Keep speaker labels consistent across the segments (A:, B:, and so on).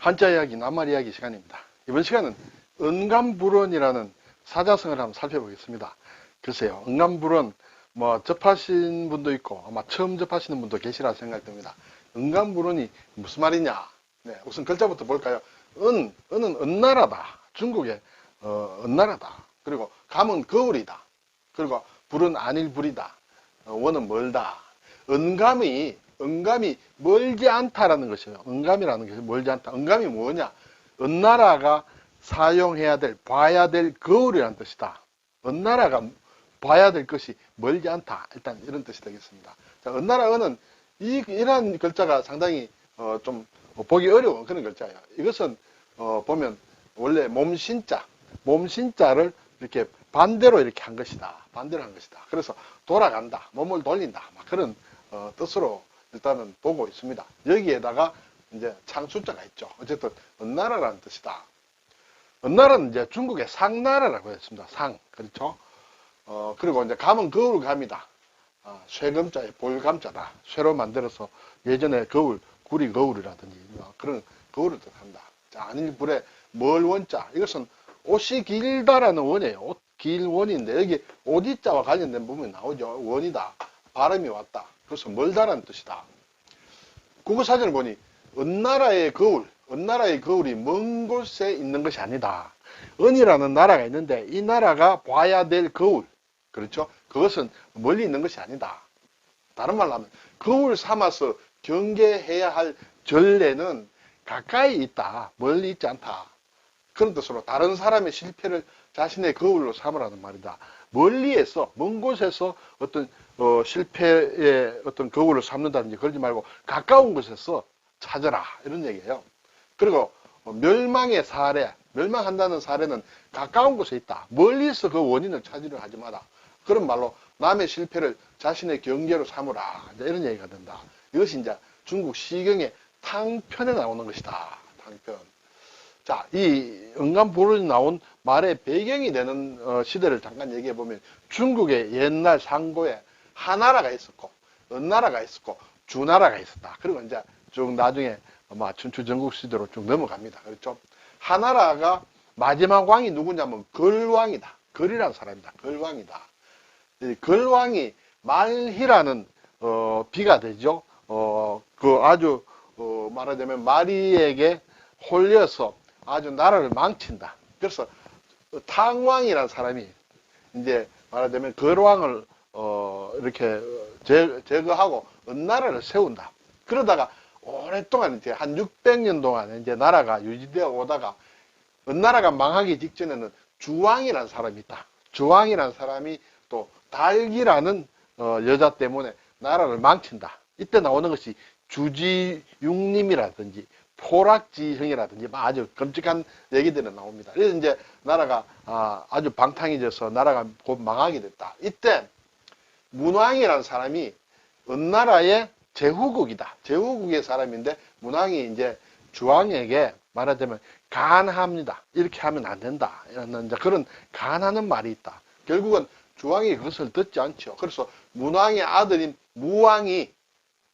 A: 한자 이야기, 낱말 이야기 시간입니다. 이번 시간은 은감불원이라는 사자성을 한번 살펴보겠습니다. 글쎄요, 은감불원, 뭐, 접하신 분도 있고, 아마 처음 접하시는 분도 계시라 생각됩니다. 은감불원이 무슨 말이냐? 네, 우선 글자부터 볼까요? 은, 은은 은나라다. 중국의, 어, 은나라다. 그리고 감은 거울이다. 그리고 불은 안일불이다. 어, 원은 멀다. 은감이, 은감이 멀지 않다라는 것이에요. 은감이라는 것이 멀지 않다. 은감이 뭐냐? 은나라가 사용해야 될, 봐야 될 거울이라는 뜻이다. 은나라가 봐야 될 것이 멀지 않다. 일단 이런 뜻이 되겠습니다. 자, 은나라 은은 이, 이러한 글자가 상당히, 어, 좀, 보기 어려운 그런 글자예요. 이것은, 어, 보면, 원래 몸신자, 몸신자를 이렇게 반대로 이렇게 한 것이다. 반대로 한 것이다. 그래서 돌아간다. 몸을 돌린다. 막 그런, 어, 뜻으로 일단은 보고 있습니다. 여기에다가 이제 창숫자가 있죠. 어쨌든, 은나라라는 뜻이다. 은나라는 이제 중국의 상나라라고 했습니다. 상. 그렇죠? 어, 그리고 이제 감은 거울감이다. 아, 쇠금자에 볼감자다. 쇠로 만들어서 예전에 거울, 구리 거울이라든지 뭐 그런 거울을 뜻한다. 자, 아닐 불에 멀 원자. 이것은 옷이 길다라는 원이에요. 옷, 길 원인데 여기 오디자와 관련된 부분이 나오죠. 원이다. 발음이 왔다. 그래서 멀다라는 뜻이다. 국어사전을 보니 은나라의 거울, 은나라의 거울이 먼 곳에 있는 것이 아니다. 은이라는 나라가 있는데 이 나라가 봐야 될 거울, 그렇죠? 그것은 멀리 있는 것이 아니다. 다른 말로 하면 거울 삼아서 경계해야 할 전례는 가까이 있다. 멀리 있지 않다. 그런 뜻으로 다른 사람의 실패를 자신의 거울로 삼으라는 말이다. 멀리에서 먼 곳에서 어떤 어, 실패의 어떤 거울을 삼는다든지 그러지 말고 가까운 곳에서 찾아라 이런 얘기예요. 그리고 어, 멸망의 사례, 멸망한다는 사례는 가까운 곳에 있다. 멀리서 그 원인을 찾으려 하지 마라. 그런 말로 남의 실패를 자신의 경계로 삼으라. 이런 얘기가 된다. 이것이 이제 중국 시경의 탕편에 나오는 것이다. 탕편. 자, 이 응감불운이 나온 말의 배경이 되는 어, 시대를 잠깐 얘기해 보면 중국의 옛날 상고에 하나라가 있었고, 은나라가 있었고, 주나라가 있었다. 그리고 이제 쭉 나중에 아마 춘추 전국 시대로 쭉 넘어갑니다. 그렇죠? 하나라가 마지막 왕이 누구냐면 걸왕이다. 걸이라는 사람이다. 걸왕이다. 이 걸왕이 말희라는 어, 비가 되죠. 어, 그 아주 어, 말하자면 마리에게 홀려서 아주 나라를 망친다. 그래서 탕왕이라는 사람이 이제 말하자면 걸왕을 어, 이렇게 제, 제거하고 은나라를 세운다. 그러다가 오랫동안 이제 한 600년 동안 이제 나라가 유지되어 오다가 은나라가 망하기 직전에는 주왕이라는 사람이 있다. 주왕이라는 사람이 또 달기라는 어, 여자 때문에 나라를 망친다. 이때 나오는 것이 주지육림이라든지 포락지형이라든지 아주 끔찍한 얘기들이 나옵니다. 그래서 이제 나라가 아, 아주 방탕해져서 나라가 곧 망하게 됐다. 이때 문왕이라는 사람이 은나라의 제후국이다. 제후국의 사람인데 문왕이 이제 주왕에게 말하자면 간합니다. 이렇게 하면 안 된다. 이런 그런 간하는 말이 있다. 결국은 주왕이 그것을 듣지 않죠. 그래서 문왕의 아들인 무왕이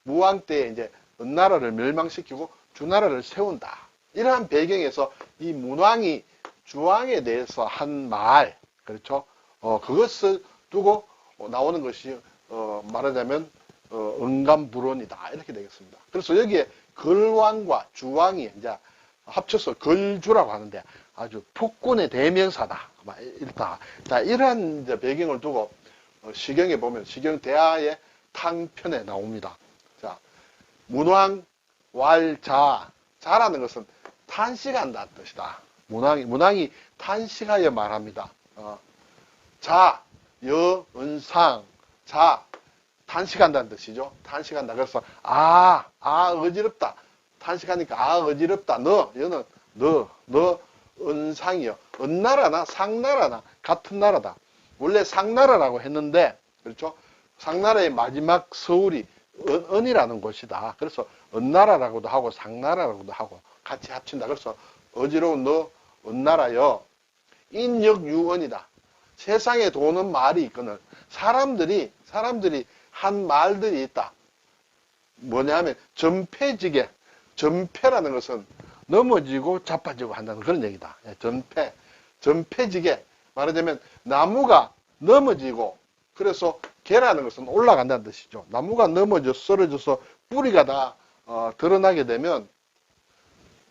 A: 무왕 때 이제 은나라를 멸망시키고 주나라를 세운다. 이러한 배경에서 이 문왕이 주왕에 대해서 한 말, 그렇죠? 어, 그것을 두고 나오는 것이, 어, 말하자면, 어, 응감불원이다. 이렇게 되겠습니다. 그래서 여기에 걸왕과 주왕이 이제 합쳐서 걸주라고 하는데 아주 폭군의 대명사다. 일다. 자, 이러한 이제 배경을 두고 어, 시경에 보면 시경 대하의 탕편에 나옵니다. 자, 문왕 왈자. 자라는 것은 탄식한다 뜻이다. 문왕이, 문왕이 탄식하여 말합니다. 어, 자, 여, 은상, 자, 탄식한다는 뜻이죠. 탄식한다. 그래서, 아, 아, 어지럽다. 탄식하니까, 아, 어지럽다. 너, 여는, 너, 너, 은상이요. 은나라나 상나라나 같은 나라다. 원래 상나라라고 했는데, 그렇죠? 상나라의 마지막 서울이 은, 은이라는 곳이다. 그래서 은나라라고도 하고 상나라라고도 하고 같이 합친다. 그래서 어지러운 너 은나라여 인역유언이다. 세상에 도는 말이 있거늘 사람들이 사람들이 한 말들이 있다. 뭐냐면 전폐지게 전폐라는 것은 넘어지고 자빠지고 한다는 그런 얘기다. 예, 전폐, 전폐지게 말하자면 나무가 넘어지고 그래서 개라는 것은 올라간다는 뜻이죠. 나무가 넘어져 쓰러져서 뿌리가 다 어, 드러나게 되면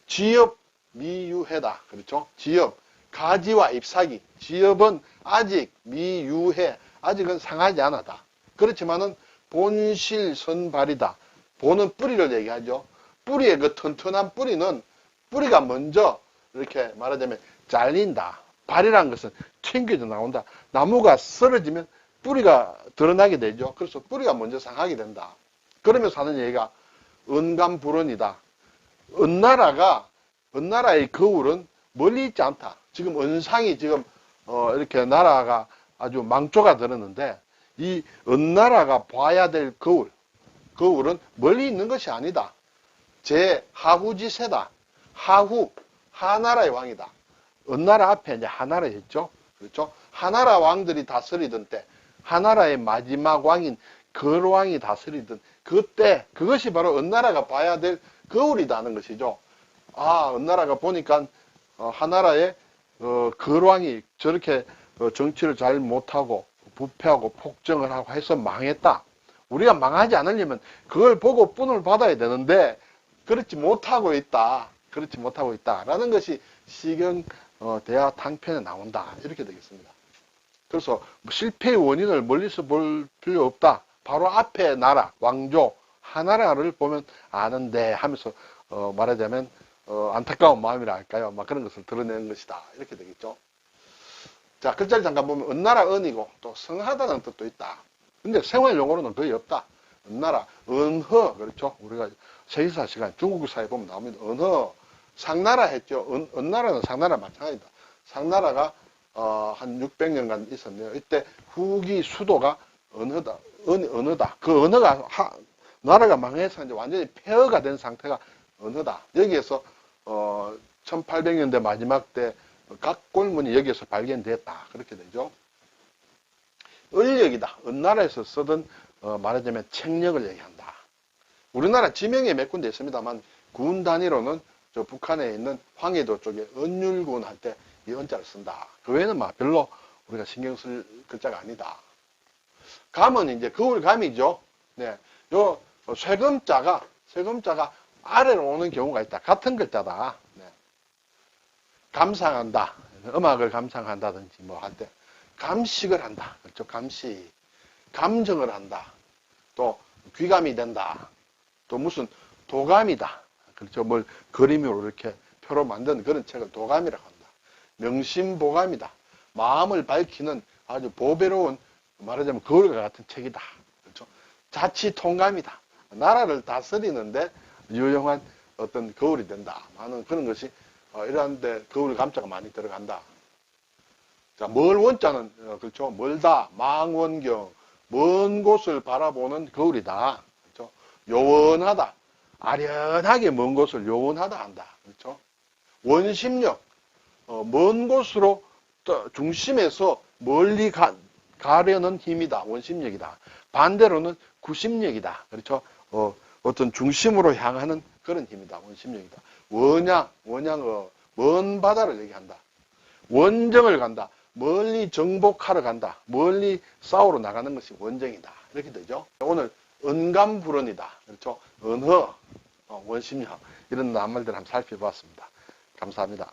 A: 지엽 미유해다. 그렇죠? 지엽 가지와 잎사귀. 지엽은 아직 미유해. 아직은 상하지 않았다. 그렇지만은 본실 선발이다. 본은 뿌리를 얘기하죠. 뿌리의 그 튼튼한 뿌리는 뿌리가 먼저 이렇게 말하자면 잘린다. 발이라는 것은 튕겨져 나온다. 나무가 쓰러지면 뿌리가 드러나게 되죠. 그래서 뿌리가 먼저 상하게 된다. 그러면서 하는 얘기가 은감불원이다. 은나라가 은나라의 거울은 멀리 있지 않다. 지금 은상이 지금 어, 이렇게 나라가 아주 망조가 들었는데 이 은나라가 봐야 될 거울, 거울은 멀리 있는 것이 아니다. 제 하후지세다. 하후 하나라의 왕이다. 은나라 앞에 이제 하나라 있죠. 그렇죠? 하나라 왕들이 다스리던 때 하나라의 마지막 왕인 거왕이 다스리던 그때 그것이 바로 은나라가 봐야 될 거울이다는 것이죠. 아, 은나라가 보니까 어, 하나라의 어, 거왕이 저렇게 어, 정치를 잘 못하고 부패하고 폭정을 하고 해서 망했다. 우리가 망하지 않으려면 그걸 보고 분을 받아야 되는데 그렇지 못하고 있다. 그렇지 못하고 있다라는 것이 시경 어, 대하 탕편에 나온다. 이렇게 되겠습니다. 그래서 뭐 실패의 원인을 멀리서 볼 필요 없다. 바로 앞에 나라, 왕조, 하나라를 보면 아는데 하면서 어, 말하자면 어, 안타까운 마음이라 할까요? 막 그런 것을 드러내는 것이다. 이렇게 되겠죠. 자, 글자를 잠깐 보면 은나라 은이고 또 성하다는 뜻도 있다. 근데 생활 용어로는 거의 없다. 은나라, 은허, 그렇죠? 우리가 세기사 시간 중국사에 보면 나옵니다. 은허, 상나라 했죠. 은, 은나라는 상나라 마찬가지다. 상나라가 어, 한 600년간 있었네요. 이때 후기 수도가 언어다. 은, 언어다. 그 언어가 하, 나라가 망해서 이제 완전히 폐허가 된 상태가 언어다. 여기에서 어, 1800년대 마지막 때 각 골문이 여기에서 발견됐다. 그렇게 되죠. 을력이다. 은나라에서 쓰던 어, 말하자면 책력을 얘기한다. 우리나라 지명에 몇 군데 있습니다만 군 단위로는 저 북한에 있는 황해도 쪽에 은율군 할 때 이 은자를 쓴다. 그 외에는 막 별로 우리가 신경 쓸 글자가 아니다. 감은 이제 거울감이죠. 네. 요 쇠금자가 쇠금자가 아래로 오는 경우가 있다. 같은 글자다. 네. 감상한다. 음악을 감상한다든지 뭐 할 때 감식을 한다. 그렇죠? 감식. 감정을 한다. 또 귀감이 된다. 또 무슨 도감이다. 그렇죠? 뭘 그림으로 이렇게 표로 만든 그런 책을 도감이라고 한다. 명심보감이다. 마음을 밝히는 아주 보배로운 말하자면 거울과 같은 책이다. 그렇죠? 자치 통감이다. 나라를 다스리는데 유용한 어떤 거울이 된다. 하는 그런 것이 어, 이러한데 거울 감자가 많이 들어간다. 자, 멀 원자는 어, 그렇죠. 멀다, 망원경, 먼 곳을 바라보는 거울이다. 그렇죠. 요원하다, 아련하게 먼 곳을 요원하다 한다. 그렇죠. 원심력, 어, 먼 곳으로 또 중심에서 멀리 가, 가려는 힘이다. 원심력이다. 반대로는 구심력이다. 그렇죠. 어, 어떤 중심으로 향하는 그런 힘이다. 원심력이다. 원양, 원양, 어, 먼 바다를 얘기한다. 원정을 간다. 멀리 정복하러 간다. 멀리 싸우러 나가는 것이 원정이다. 이렇게 되죠. 오늘 은감불원이다. 그렇죠. 은허, 어, 원심력 이런 낱말들 한번 살펴봤습니다. 감사합니다.